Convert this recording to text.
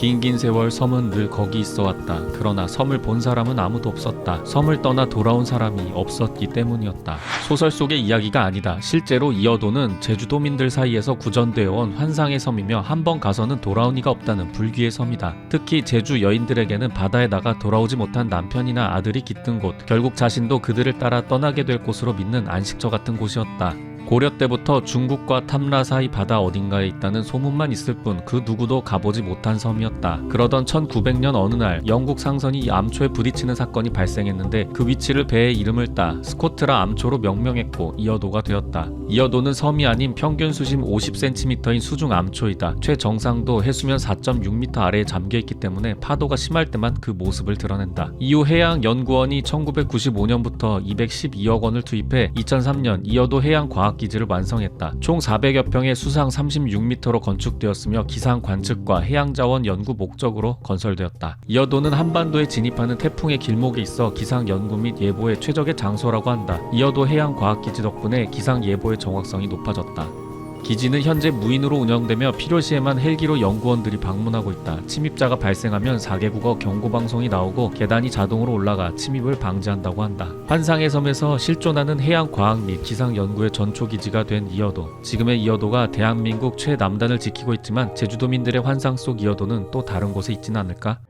긴긴 세월 섬은 늘 거기 있어 왔다. 그러나 섬을 본 사람은 아무도 없었다. 섬을 떠나 돌아온 사람이 없었기 때문이었다. 소설 속의 이야기가 아니다. 실제로 이어도는 제주도민들 사이에서 구전되어 온 환상의 섬이며 한 번 가서는 돌아온 이가 없다는 불귀의 섬이다. 특히 제주 여인들에게는 바다에 나가 돌아오지 못한 남편이나 아들이 깃든 곳, 결국 자신도 그들을 따라 떠나게 될 곳으로 믿는 안식처 같은 곳이었다. 고려 때부터 중국과 탐라 사이 바다 어딘가에 있다는 소문만 있을 뿐 그 누구도 가보지 못한 섬이었다. 그러던 1900년 어느 날 영국 상선이 이 암초에 부딪히는 사건이 발생했는데 그 위치를 배의 이름을 따 스코트라 암초로 명명했고 이어도가 되었다. 이어도는 섬이 아닌 평균 수심 50cm인 수중 암초이다. 최정상도 해수면 4.6m 아래에 잠겨 있기 때문에 파도가 심할 때만 그 모습을 드러낸다. 이후 해양연구원이 1995년부터 212억 원을 투입해 2003년 이어도 해양과학 기지를 완성했다. 총 400여 평의 수상 36m로 건축되었으며 기상 관측과 해양 자원 연구 목적으로 건설되었다. 이어도는 한반도에 진입하는 태풍의 길목에 있어 기상 연구 및 예보의 최적의 장소라고 한다. 이어도 해양 과학 기지 덕분에 기상 예보의 정확성이 높아졌다. 기지는 현재 무인으로 운영되며 필요시에만 헬기로 연구원들이 방문하고 있다. 침입자가 발생하면 4개국어 경고 방송이 나오고 계단이 자동으로 올라가 침입을 방지한다고 한다. 환상의 섬에서 실존하는 해양 과학 및 기상 연구의 전초 기지가 된 이어도. 지금의 이어도가 대한민국 최남단을 지키고 있지만 제주도민들의 환상 속 이어도는 또 다른 곳에 있지는 않을까?